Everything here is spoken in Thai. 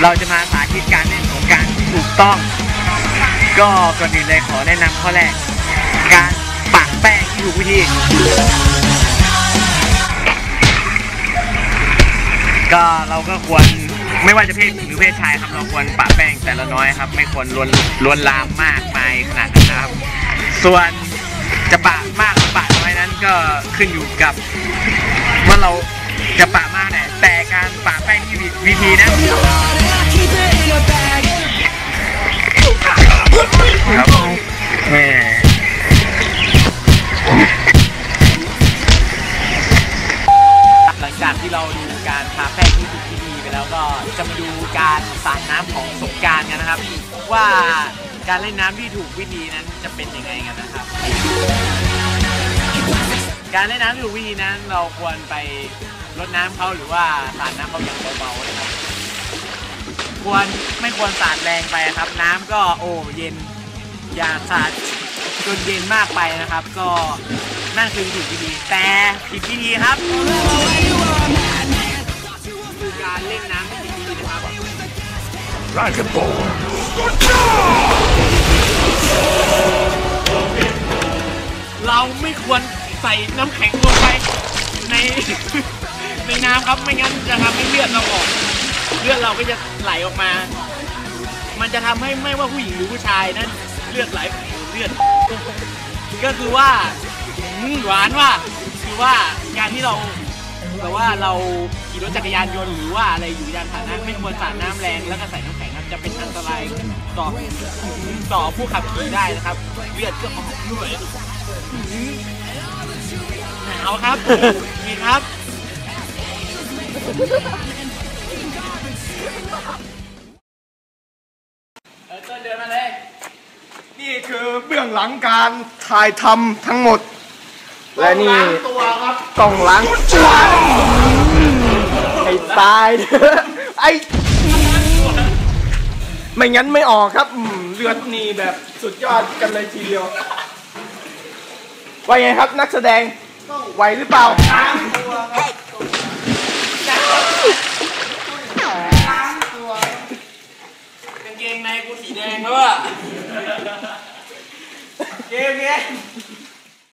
เราจะมาสาธิตการเล่นสงการที่ถูกต้อง ก็ก่อนอื่นเลยขอแนะนำข้อแรก การปะแป้งที่ถูกวิธี ก็เราก็ควรไม่ว่าจะเพศหญิงหรือเพศชายครับเราควรปะแป้งแต่ละน้อยครับ ไม่ควรลวนลวนลามมากมายขนาดนั้นนะครับ ส่วนจะปะมากหรือปะน้อยนั้นก็ขึ้นอยู่กับว่าเราจะปะมากไหนแต่การปะแป้ง วิธีนะ ครับแหมหลังจากที่เราดูการทาแป้งที่ถูกวิธีไปแล้วก็จะมาดูการสาดน้ำของสงการกันนะครับ ว่าการเล่นน้ำที่ถูกวิธีนั้นจะเป็นยังไงกันนะครับ การเล่นน้ำที่ถูกวิธีนั้นเราควรไป รดน้ำเขาหรือว่าสาดน้ำเขาอย่างเบาๆนะครับ ควรไม่ควรสาดแรงไปครับ น้ำก็โอ้เย็นอย่าสาดจนเย็นมากไปนะครับ ก็นั่นคือถูกวิธีแต่ผิดวิธีครับคือการเล่นน้ำที่ผิดวิธีนะครับเราไม่ควรใส่น้ำแข็งลงไปใน ในน้ำครับไม่งั้นจะทำให้เลือดเราออกเลือดเราก็จะไหลออกมา มันจะทำให้ไม่ว่าผู้หญิงหรือผู้ชายนั้นเลือดไหลเลือด ก็คือว่าอืมหวานว่าคือว่าการที่เราแต่ว่าเราขี่รถจักรยานยนต์หรือว่าอะไรอยู่ยานพาหนะไม่ควรสาดน้ำแรงแล้วก็ใส่น้ำแข็งครับจะเป็นอันตรายต่อต่อผู้ขับขี่ได้นะครับ เลือดก็ออกด้วยอืมหนาวครับนี่ครับเออ ต้นเดินมาเลย นี่คือเบื้องหลังการถ่ายทำทั้งหมด และนี่ตัวครับต้องล้างตัวไอ้ตายเถอะไอ้ไม่งั้นไม่ออกครับอืมเลือดนี่แบบสุดยอดกันเลยทีเดียวว่าไงครับนักแสดงไหวหรือเปล่า ในกูสีแดงแล้วอะเกมเนี้ย